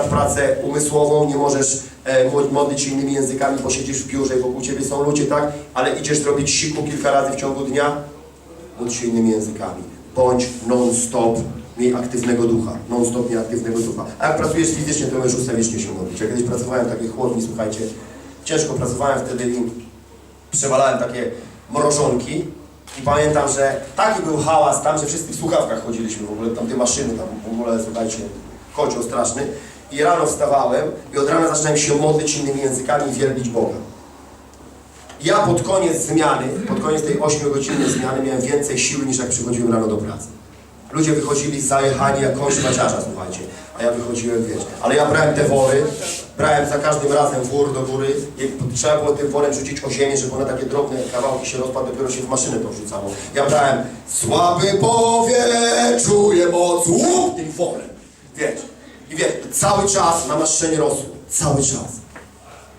w pracę umysłową, nie możesz e, mo- modlić się innymi językami, bo siedzisz w biurze i wokół Ciebie są ludzie, tak? Ale idziesz zrobić siku kilka razy w ciągu dnia, módl się innymi językami. Bądź non-stop, miej aktywnego ducha. Non-stop miej aktywnego ducha. A jak pracujesz fizycznie, to możesz ustawicznie się modlić. Ja kiedyś pracowałem w takiej chłodni, słuchajcie, ciężko pracowałem wtedy i przewalałem takie mrożonki i pamiętam, że taki był hałas tam, że wszyscy w słuchawkach chodziliśmy w ogóle, tam te maszyny, tam w ogóle, słuchajcie, kocioł straszny. I rano wstawałem i od rana zaczynałem się modlić innymi językami i wielbić Boga. Ja pod koniec zmiany, pod koniec tej 8-godzinnej zmiany miałem więcej siły niż jak przychodziłem rano do pracy. Ludzie wychodzili zajechani jak kończy maciarza, słuchajcie, a ja wychodziłem, wiesz. Ale ja brałem te wory, brałem za każdym razem wór do góry trzeba było tym worem rzucić o ziemię, żeby one takie drobne kawałki się rozpadły, dopiero się w maszynę to wrzucało. Ja brałem słaby powie, czuję moc, łup tym worem, wiesz. I wiesz, cały czas namaszczenie rosło, cały czas.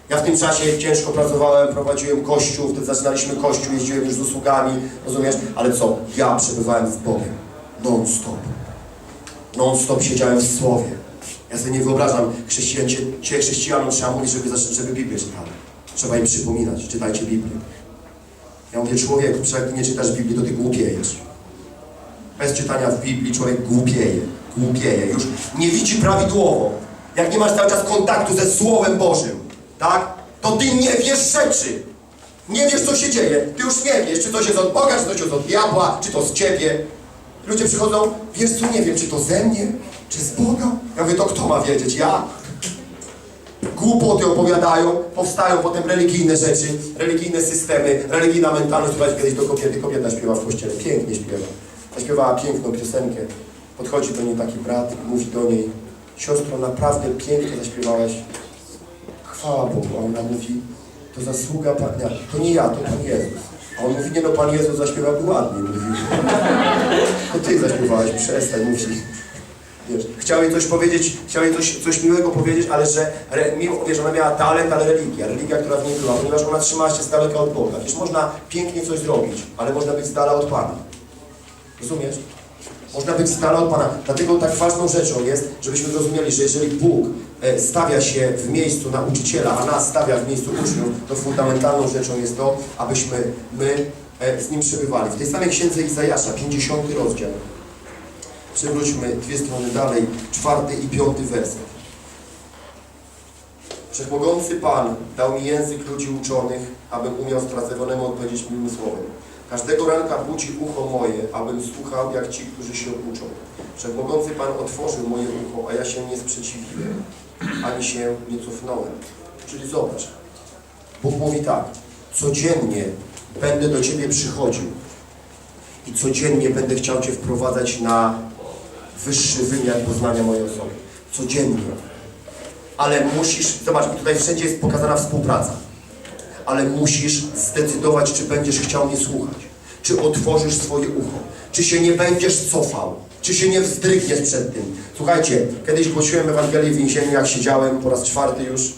Ja w tym czasie ciężko pracowałem, prowadziłem kościół, wtedy zaczynaliśmy kościół, jeździłem już z usługami, rozumiesz? Ale co? Ja przebywałem z Bogiem. Non-stop. Non-stop siedziałem w Słowie. Ja sobie nie wyobrażam, chrześcijan, cię chrześcijanom trzeba mówić, żeby, żeby Biblię czytali. Trzeba im przypominać, czytajcie Biblię. Ja mówię, człowieku, jak nie czytasz Biblii, to ty głupiejesz. Bez czytania w Biblii człowiek głupieje, głupieje, już nie widzi prawidłowo. Jak nie masz cały czas kontaktu ze Słowem Bożym, tak? To ty nie wiesz rzeczy. Nie wiesz, co się dzieje. Ty już nie wiesz, czy to jest od Boga, czy to jest od diabła, czy to z ciebie. Ludzie przychodzą, wiesz co, nie wiem, czy to ze mnie, czy z Boga. Ja mówię, to kto ma wiedzieć? Ja? Głupoty opowiadają, powstają potem religijne rzeczy, religijne systemy, religijna mentalność. Słuchajcie, kiedyś do kobiety, kobieta śpiewa w kościele, pięknie śpiewa. Zaśpiewała piękną piosenkę. Podchodzi do niej taki brat i mówi do niej, siostro, naprawdę pięknie zaśpiewałaś. Chwała Bogu. A ona mówi, to zasługa Pana, to nie ja, to Pan Jezus. A on mówi, nie no, Pan Jezus zaśpiewał ładnie. Mówi, to Ty zaśpiewałeś, przestań, mówi. Wiesz, chciał jej coś powiedzieć, chciał jej coś, coś miłego powiedzieć, ale że re, mimo, wiesz, ona miała talent, ale religia, religia, która w niej była, ponieważ ona trzymała się z daleka od Boga. Wiesz, można pięknie coś zrobić, ale można być z dala od Pana. Rozumiesz? Można być z od Pana. Dlatego tak ważną rzeczą jest, żebyśmy zrozumieli, że jeżeli Bóg e, stawia się w miejscu nauczyciela, a nas stawia w miejscu uczniów, to fundamentalną rzeczą jest to, abyśmy my e, z Nim przebywali. W tej samej księdze Izajasza, 50 rozdział, Przewróćmy dwie strony dalej, czwarty i piąty werset. Wszechmogący Pan dał mi język ludzi uczonych, abym umiał straconemu odpowiedzieć miłym słowem. Każdego ranka budzi ucho moje, abym słuchał jak ci, którzy się uczą. Wszechmogący Pan otworzył moje ucho, a ja się nie sprzeciwiłem, ani się nie cofnąłem. Czyli zobacz, Bóg mówi tak, codziennie będę do Ciebie przychodził i codziennie będę chciał Cię wprowadzać na wyższy wymiar poznania mojej osoby. Codziennie. Ale musisz, zobacz, tutaj wszędzie jest pokazana współpraca. Ale musisz zdecydować, czy będziesz chciał mnie słuchać. Czy otworzysz swoje ucho. Czy się nie będziesz cofał. Czy się nie wzdrygniesz przed tym. Słuchajcie, kiedyś głosiłem Ewangelię w więzieniu, jak siedziałem po raz czwarty już.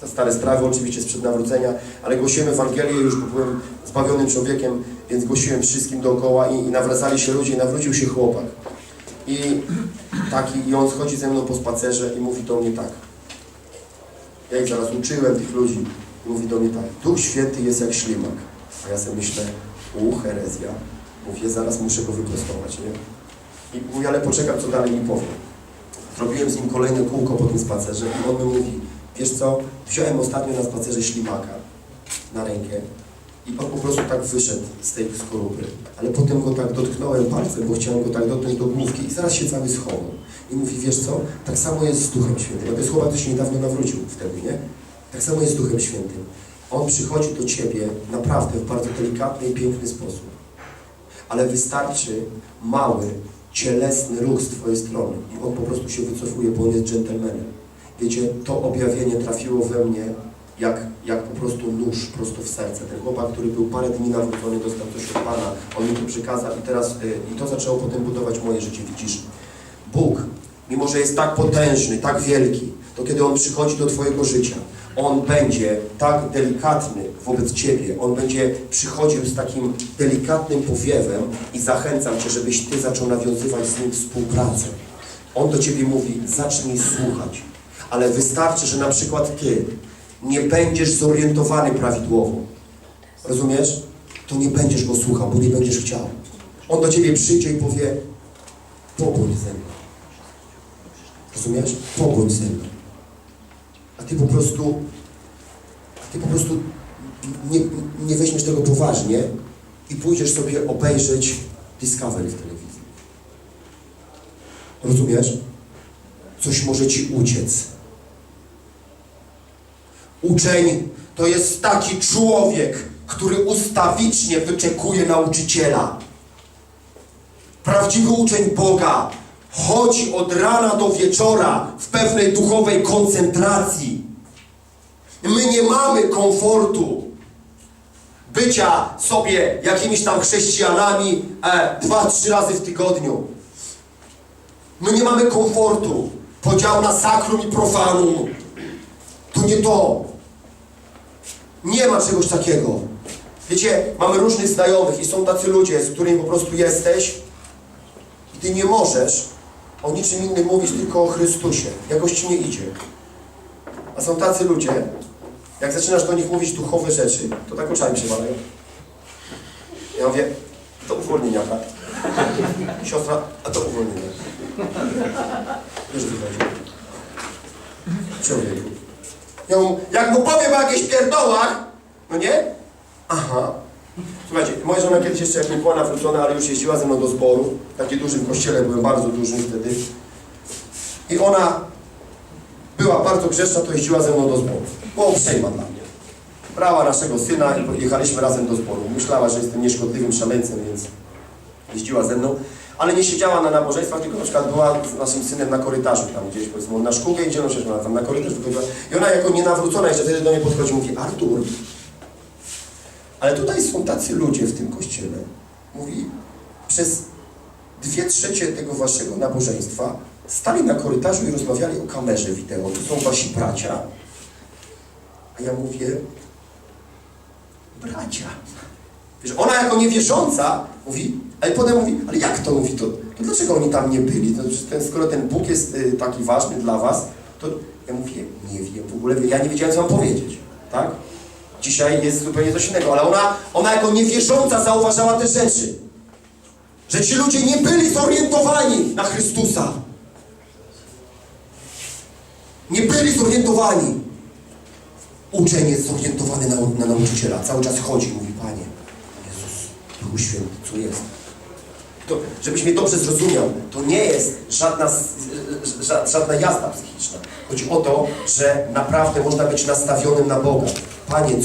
Te stare sprawy oczywiście sprzed nawrócenia, ale głosiłem Ewangelię już, bo byłem zbawionym człowiekiem, więc głosiłem wszystkim dookoła i, i nawracali się ludzie i nawrócił się chłopak. I taki, i on schodzi ze mną po spacerze i mówi do mnie tak. Ja ich zaraz uczyłem tych ludzi. Mówi do mnie tak. Duch Święty jest jak ślimak. A ja sobie myślę, u, herezja. Mówię, zaraz muszę go wyprostować, nie? I mówię, ale poczekam, co dalej mi powie. Zrobiłem z nim kolejne kółko po tym spacerze i on mi mówi, wiesz co, wziąłem ostatnio na spacerze ślimaka na rękę i on po prostu tak wyszedł z tej skorupy. Ale potem go tak dotknąłem palcem, bo chciałem go tak dotknąć do główki i zaraz się cały schował. I mówi, wiesz co, tak samo jest z Duchem Świętym. A to jest chłopak, który się niedawno nawrócił wtedy, nie? Tak samo jest z Duchem Świętym. On przychodzi do Ciebie naprawdę w bardzo delikatny i piękny sposób. Ale wystarczy mały, cielesny ruch z Twojej strony i on po prostu się wycofuje, bo on jest dżentelmenem. Wiecie, to objawienie trafiło we mnie jak, jak po prostu nóż prosto w serce. Ten chłopak, który był parę dni nawrócony, dostał coś od Pana, on mi to przekazał i teraz, y, i to zaczęło potem budować moje życie, widzisz. Bóg, mimo że jest tak potężny, tak wielki, to kiedy On przychodzi do Twojego życia, On będzie tak delikatny wobec Ciebie, On będzie przychodził z takim delikatnym powiewem i zachęcam Cię, żebyś Ty zaczął nawiązywać z Nim współpracę. On do Ciebie mówi, zacznij słuchać. ale wystarczy, że na przykład Ty nie będziesz zorientowany prawidłowo. Rozumiesz? To nie będziesz go słuchał, bo nie będziesz chciał. On do Ciebie przyjdzie i powie, pobądź ze mną. Rozumiesz? Pobądź ze mną. A Ty po prostu, Ty po prostu nie, nie weźmiesz tego poważnie i pójdziesz sobie obejrzeć Discovery w telewizji. Rozumiesz? Coś może Ci uciec. Uczeń to jest taki człowiek, który ustawicznie wyczekuje nauczyciela. Prawdziwy uczeń Boga chodzi od rana do wieczora w pewnej duchowej koncentracji. My nie mamy komfortu bycia sobie jakimiś tam chrześcijanami e, dwa, trzy razy w tygodniu. My nie mamy komfortu. Podział na sakrum i profanum. To nie to. Nie ma czegoś takiego. Wiecie, mamy różnych znajomych i są tacy ludzie, z którymi po prostu jesteś i ty nie możesz o niczym innym mówić, tylko o Chrystusie. Jakoś ci nie idzie. A są tacy ludzie, jak zaczynasz do nich mówić duchowe rzeczy, to tak oczami się walają. Ja mówię, do uwolnienia, tak? Siostra, a to uwolnienie. Wiesz, o co chodzi. Człowieku. Ja mu, jak mu powiem o jakichś pierdołach, no nie? Aha. Słuchajcie, moja żona kiedyś jeszcze jak nie była nawrócona, ale już jeździła ze mną do zboru. W takim dużym kościele, byłem bardzo dużym wtedy. I ona była bardzo grzeszna, to jeździła ze mną do zboru. Było uprzejma dla mnie. Brała naszego syna i jechaliśmy razem do zboru. Myślała, że jestem nieszkodliwym szaleńcem, więc jeździła ze mną. Ale nie siedziała na nabożeństwach, tylko na przykład była z naszym synem na korytarzu, tam gdzieś powiedzmy, na szkółkę idzie, no się ona tam na korytarz wychodziła. I ona jako nienawrócona jeszcze wtedy do mnie podchodzi i mówi, Artur, ale tutaj są tacy ludzie w tym kościele. Mówi, przez dwie trzecie tego waszego nabożeństwa stali na korytarzu i rozmawiali o kamerze wideo. To są wasi bracia. A ja mówię, bracia. Wiesz, ona jako niewierząca mówi, ale potem mówi, ale jak to mówi, to, to dlaczego oni tam nie byli? To, ten, skoro ten Bóg jest y, taki ważny dla was, to ja mówię, nie wiem, w ogóle ja nie wiedziałem, co mam powiedzieć, tak? Dzisiaj jest zupełnie coś innego, ale ona, ona jako niewierząca zauważała te rzeczy. Że ci ludzie nie byli zorientowani na Chrystusa. Nie byli zorientowani. Uczeń jest zorientowany na, na nauczyciela. Cały czas chodzi mówi, Panie, Jezus, Duchu Święty, co jest? To, żebyś mnie dobrze zrozumiał, to nie jest żadna, s- ża- żadna jazda psychiczna. Chodzi o to, że naprawdę można być nastawionym na Boga. Panie,